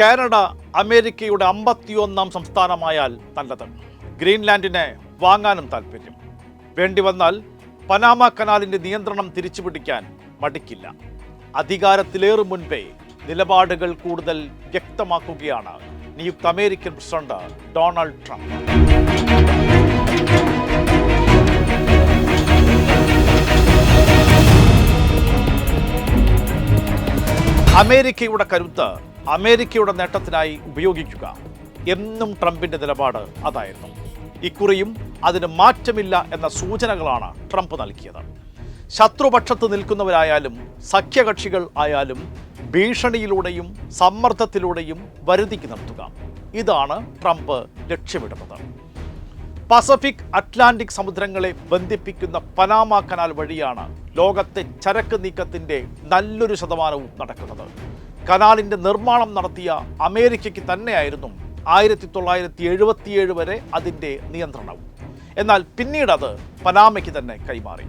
Canada അമേരിക്കയുടെ അമ്പത്തിയൊന്നാം സംസ്ഥാനമായാൽ നല്ലത്. ഗ്രീൻലാൻഡിനെ വാങ്ങാനും താല്പര്യം വേണ്ടി വന്നാൽ പനാമ കനാലിന്റെ നിയന്ത്രണം തിരിച്ചുപിടിക്കാൻ മടിക്കില്ല. അധികാരത്തിലേറും മുൻപേ നിലപാടുകൾ കൂടുതൽ വ്യക്തമാക്കുകയാണ് നിയുക്ത അമേരിക്കൻ പ്രസിഡന്റ് ഡൊണാൾഡ് ട്രംപ്. അമേരിക്കയുടെ കരുത്ത് അമേരിക്കയുടെ നേട്ടത്തിനായി ഉപയോഗിക്കുക. എന്നും ട്രംപിന്റെ നിലപാട് അതായിരുന്നു. ഇക്കുറിയും അതിന് മാറ്റമില്ല എന്ന സൂചനകളാണ് ട്രംപ് നൽകിയത്. ശത്രുപക്ഷത്ത് നിൽക്കുന്നവരായാലും സഖ്യകക്ഷികൾ ആയാലും ഭീഷണിയിലൂടെയും സമ്മർദ്ദത്തിലൂടെയും വരുതിക്ക് നിർത്തുക. ഇതാണ് ട്രംപ് ലക്ഷ്യമിടുന്നത്. പസഫിക് അറ്റ്ലാന്റിക് സമുദ്രങ്ങളെ ബന്ധിപ്പിക്കുന്ന പനാമ കനാൽ വഴിയാണ് ലോകത്തെ ചരക്ക് നീക്കത്തിന്റെ നല്ലൊരു ശതമാനവും നടക്കുന്നത്. കനാലിന്റെ നിർമ്മാണം നടത്തിയ അമേരിക്കയ്ക്ക് തന്നെയായിരുന്നു ആയിരത്തി തൊള്ളായിരത്തി എഴുപത്തിയേഴ് വരെ അതിന്റെ നിയന്ത്രണവും. എന്നാൽ പിന്നീട് അത് പനാമയ്ക്ക് തന്നെ കൈമാറി.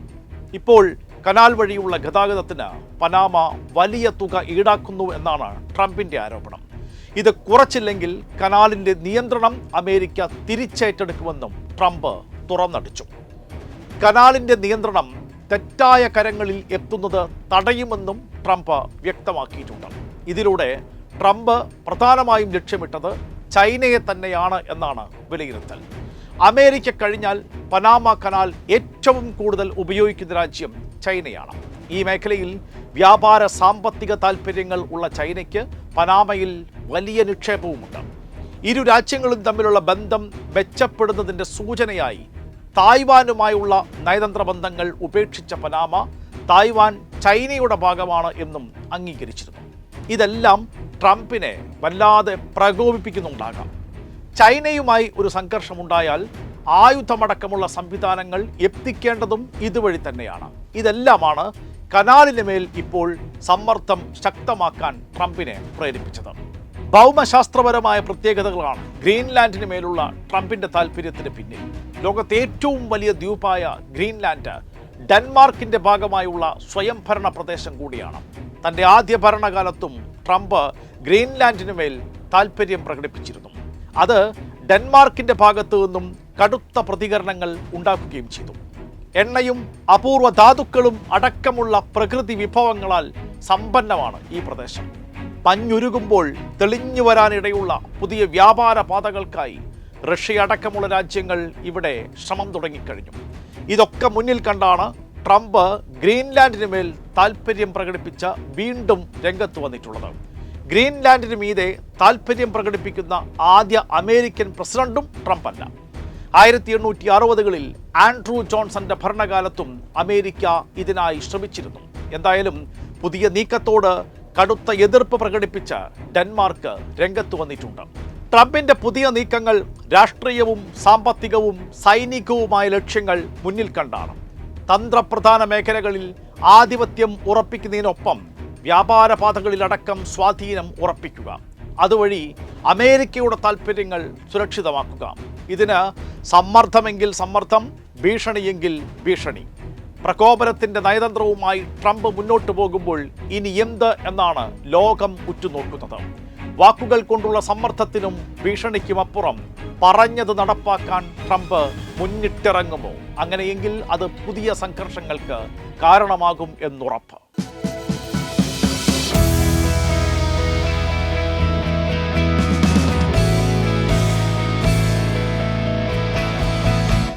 ഇപ്പോൾ കനാൽ വഴിയുള്ള ഗതാഗതത്തിന് പനാമ വലിയ തുക ഈടാക്കുന്നു എന്നാണ് ട്രംപിന്റെ ആരോപണം. ഇത് കുറച്ചില്ലെങ്കിൽ കനാലിന്റെ നിയന്ത്രണം അമേരിക്ക തിരിച്ചേറ്റെടുക്കുമെന്നും ട്രംപ് തുറന്നടിച്ചു. കനാലിന്റെ നിയന്ത്രണം തെറ്റായ കരങ്ങളിൽ എത്തുന്നത് തടയുമെന്നും ട്രംപ് വ്യക്തമാക്കിയിട്ടുണ്ട്. ഇതിലൂടെ ട്രംപ് പ്രധാനമായും ലക്ഷ്യമിട്ടത് ചൈനയെ തന്നെയാണ് എന്നാണ് വിലയിരുത്തൽ. അമേരിക്ക കഴിഞ്ഞാൽ പനാമ കനാൽ ഏറ്റവും കൂടുതൽ ഉപയോഗിക്കുന്ന രാജ്യം ചൈനയാണ്. ഈ മേഖലയിൽ വ്യാപാര സാമ്പത്തിക താൽപ്പര്യങ്ങൾ ഉള്ള ചൈനയ്ക്ക് പനാമയിൽ വലിയ നിക്ഷേപവുമുണ്ട്. ഇരു രാജ്യങ്ങളും തമ്മിലുള്ള ബന്ധം മെച്ചപ്പെടുന്നതിന്റെ സൂചനയായി തായ്വാനുമായുള്ള നയതന്ത്ര ബന്ധങ്ങൾ ഉപേക്ഷിച്ച പനാമ തായ്വാൻ ചൈനയുടെ ഭാഗമാണ് എന്നും അംഗീകരിച്ചിരുന്നു. ഇതെല്ലാം ട്രംപിനെ വല്ലാതെ പ്രകോപിപ്പിക്കുന്നുണ്ടാകാം. ചൈനയുമായി ഒരു സംഘർഷമുണ്ടായാൽ ആയുധമടക്കമുള്ള സംവിധാനങ്ങൾ എത്തിക്കേണ്ടതും ഇതുവഴി തന്നെയാണ്. ഇതെല്ലാമാണ് കനാലിന് മേൽ ഇപ്പോൾ സമ്മർദ്ദം ശക്തമാക്കാൻ ട്രംപിനെ പ്രേരിപ്പിച്ചത്. ഭൗമശാസ്ത്രപരമായ പ്രത്യേകതകളാണ് ഗ്രീൻലാൻഡിന് മേലുള്ള ട്രംപിന്റെ താല്പര്യത്തിന് പിന്നിൽ. ലോകത്തെ ഏറ്റവും വലിയ ദ്വീപായ ഗ്രീൻലാൻഡ് ഡെൻമാർക്കിന്റെ ഭാഗമായുള്ള സ്വയംഭരണ പ്രദേശം കൂടിയാണ്. തന്റെ ആദ്യ ഭരണകാലത്തും ട്രംപ് ഗ്രീൻലാൻഡിന് മേൽ താല്പര്യം പ്രകടിപ്പിച്ചിരുന്നു. അത് ഡെൻമാർക്കിന്റെ ഭാഗത്തു നിന്നും കടുത്ത പ്രതികരണങ്ങൾ ഉണ്ടാക്കുകയും ചെയ്തു. എണ്ണയും അപൂർവ ധാതുക്കളും അടക്കമുള്ള പ്രകൃതി വിഭവങ്ങളാൽ സമ്പന്നമാണ് ഈ പ്രദേശം. മഞ്ഞുരുകുമ്പോൾ തെളിഞ്ഞു വരാനിടയുള്ള പുതിയ വ്യാപാര പാതകൾക്കായി റഷ്യ അടക്കമുള്ള രാജ്യങ്ങൾ ഇവിടെ ശ്രമം തുടങ്ങിക്കഴിഞ്ഞു. ഇതൊക്കെ മുന്നിൽ കണ്ടാണ് ട്രംപ് ഗ്രീൻലാൻഡിന് മേൽ താല്പര്യം പ്രകടിപ്പിച്ച വീണ്ടും രംഗത്ത് വന്നിട്ടുള്ളത്. ഗ്രീൻലാൻഡിന് മീതെ താല്പര്യം പ്രകടിപ്പിക്കുന്ന ആദ്യ അമേരിക്കൻ പ്രസിഡന്റും ട്രംപ് അല്ല ആയിരത്തി എണ്ണൂറ്റി അറുപതുകളിൽ ആൻഡ്രൂ ജോൺസന്റെ ഭരണകാലത്തും അമേരിക്ക ഇതിനായി ശ്രമിച്ചിരുന്നു. എന്തായാലും പുതിയ നീക്കത്തോട് കടുത്ത എതിർപ്പ് പ്രകടിപ്പിച്ച ഡെൻമാർക്ക് രംഗത്ത് വന്നിട്ടുണ്ട്. ട്രംപിന്റെ പുതിയ നീക്കങ്ങൾ രാഷ്ട്രീയവും സാമ്പത്തികവും സൈനികവുമായ ലക്ഷ്യങ്ങൾ മുന്നിൽ കണ്ടാണ്. തന്ത്രപ്രധാന മേഖലകളിൽ ആധിപത്യം ഉറപ്പിക്കുന്നതിനൊപ്പം വ്യാപാര പാതകളിലടക്കം സ്വാധീനം ഉറപ്പിക്കുക. അതുവഴി അമേരിക്കയുടെ താൽപ്പര്യങ്ങൾ സുരക്ഷിതമാക്കുക. ഇതിന് സമ്മർദ്ദമെങ്കിൽ സമ്മർദ്ദം ഭീഷണിയെങ്കിൽ ഭീഷണി. പ്രകോപനത്തിന്റെ നയതന്ത്രവുമായി ട്രംപ് മുന്നോട്ട് പോകുമ്പോൾ ഇനി എന്ത് എന്നാണ് ലോകം ഉറ്റുനോക്കുന്നത്. വാക്കുകൾ കൊണ്ടുള്ള സമ്മർദ്ദത്തിനും ഭീഷണിക്കുമപ്പുറം പറഞ്ഞത് നടപ്പാക്കാൻ ട്രംപ് മുന്നിട്ടിറങ്ങുമോ? അങ്ങനെയെങ്കിൽ അത് പുതിയ സംഘർഷങ്ങൾക്ക് കാരണമാകും എന്നുറപ്പ്.